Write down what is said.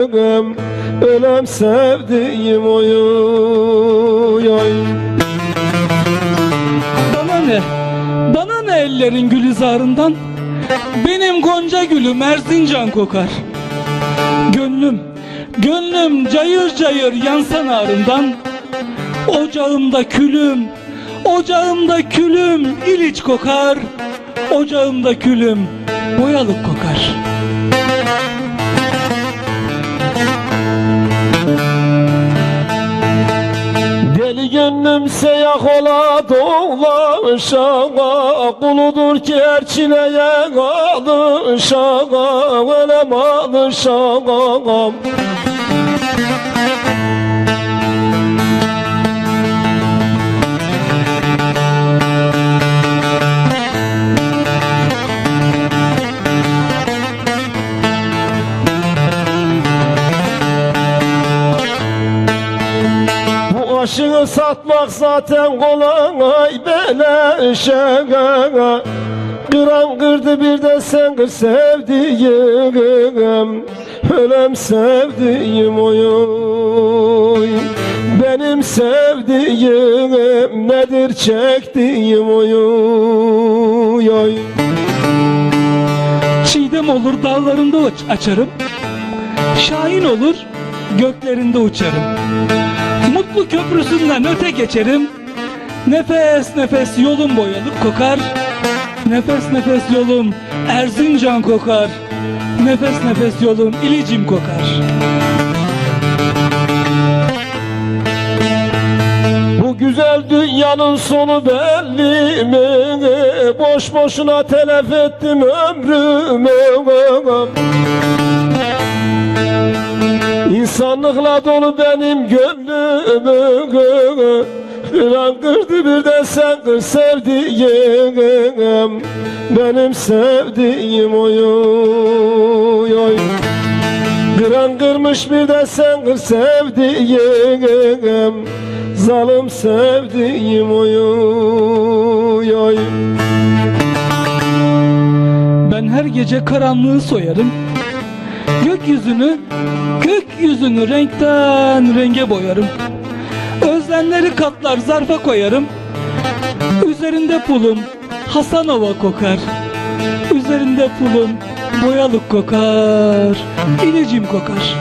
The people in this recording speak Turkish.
Ölem sevdiğim oy oy Bana ne? Bana ne ellerin gülizarından? Benim gonca gülüm Erzincan kokar. Gönlüm, gönlüm cayır cayır yansan ağrından. Ocağımda külüm, ocağımda külüm iliç kokar. Ocağımda külüm boyalık kokar. Gönlüm seyah ola dolaşağa Kuludur ki her çileye alışağa Ölem alışağa. Bu aşığı satmak zaten kolay beleşe Kıran kırdı bir de sen kır sevdiğim. Ölem sevdiğim oy oy Benim sevdiğim nedir çektiğim oy oy. Çiğdem olur dallarında uç- açarım. Şahin olur göklerinde uçarım. Mutlu köprüsünden öte geçerim. Nefes nefes yolum boyalık kokar. Nefes nefes yolum Erzincan kokar. Nefes nefes yolum İlicim kokar. Bu güzel dünyanın sonu belli mi? Boş boşuna telef ettim ömrümü İnsanlıkla dolu benim gönlümü Kıran kırdı bir de sen kır sevdiğim. Benim sevdiğim oy oy oy. Kıran kırmış bir de sen kır sevdiğim. Zalim sevdiğim oy oy. Ben her gece karanlığı soyarım. Gökyüzünü, gökyüzünü renkten renge boyarım. Özlemleri katlar zarfa koyarım. Üzerinde pulum Hasanova kokar. Üzerinde pulum boyalık kokar. İlicim kokar.